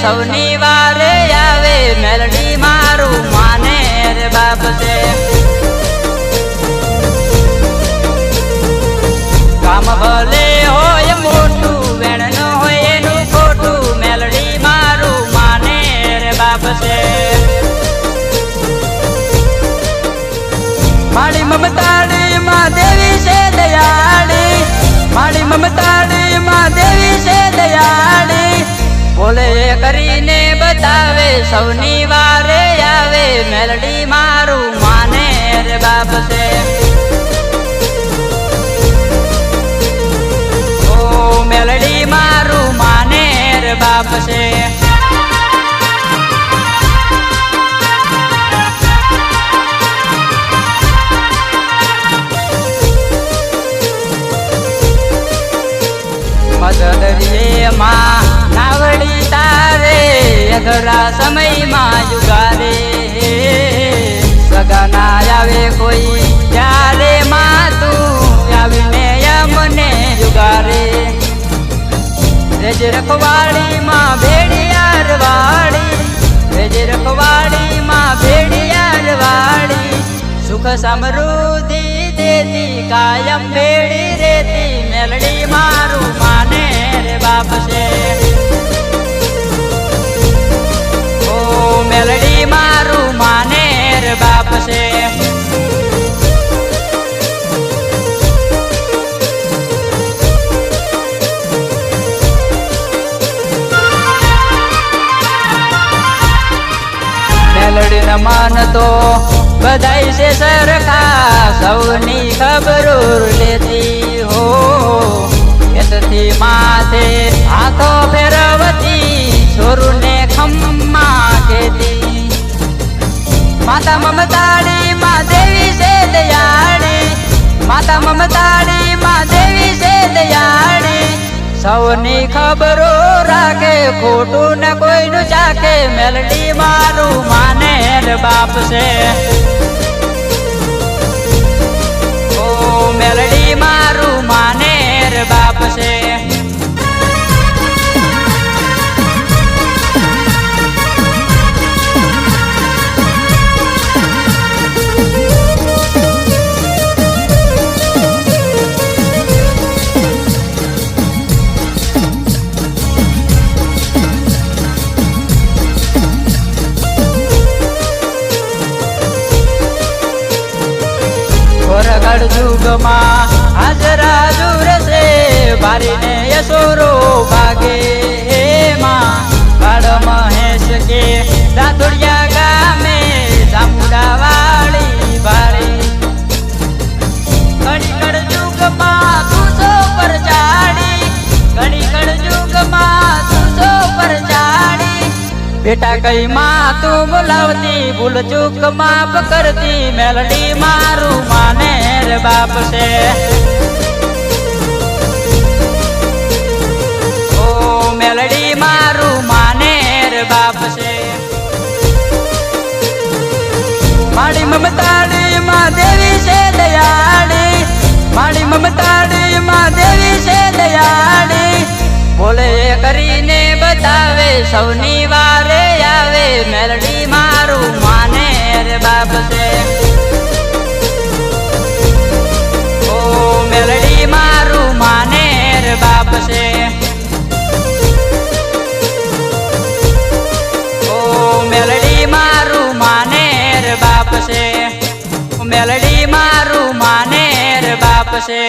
બતાવે સૌની વારે આવે, મેલડી મારું માને રે બાપ કામ ભલે હોય, મોટું વેણ હોય, એનું ખોટું મેલડી મારું માને રે બાપ મારી મમતાડી માં દેવી છે દયાળી મારી મમતાડી માં દેવી છે દયાળી. સૌની વારે આવે મેલડી મારું માને રે બાપ ઓ મેલડી મારું માને રે બાપ છે માં નાવડી અધરા સમયમાં જુગારે. સગાના આવે કોઈ ત્યારે માં તું આવીને અમને જુગારે. રજ રખવાડી માં ભેડિયાર વાડી રજ રખવાડી માં ભેડિયાર વાડી સુખ સમૃદ્ધિ દેતી, કાયમ ભેડી રેતી, મેલડી મારું માને રે બાપ મેલડી તો બધાય છે સરખા, સૌની ખબર લેતી હો. એતથી માથે હાથો ફેરવતી, છોરુને ખમ્મા કેતી માતા મમતાડી માં દેવી છે દયાળી, માતા મમતાડી માં દેવી છે દયાળી. સૌની ખબરો રાખે, ખોટું ને કોઈનું ચાખે, મેલડી માને બાપ છે. ઓ મેલડી ઘોરગઢ જુગમાં હાજરા દૂર છે બારીને યશોરો ભાગે. માં કે રાધોડિયા ગામે ચામુડા વાળી. બારી ઘડી કડ જુગમાં તુસો પર ચાડી ઘડી કડ જુગમાં તુસો પર ચાડી બેટા કઈ માં તું બોલાવતી, ભૂલ ચૂક માફ કરતી, મેલડી મારું માને. રે બાપ છે. ઓ મેલડી મારું માને રે બાપ છે. મારી મમતાડી માં દેવી છે દયાળી. મારી મમતાડી માં દેવી છે દયાળી. બોલે કરીને બતાવે સૌની વારે આવે. મેલડી મારું માને રે બાપ છે. મેલડી મારું માને રે બાપ છે.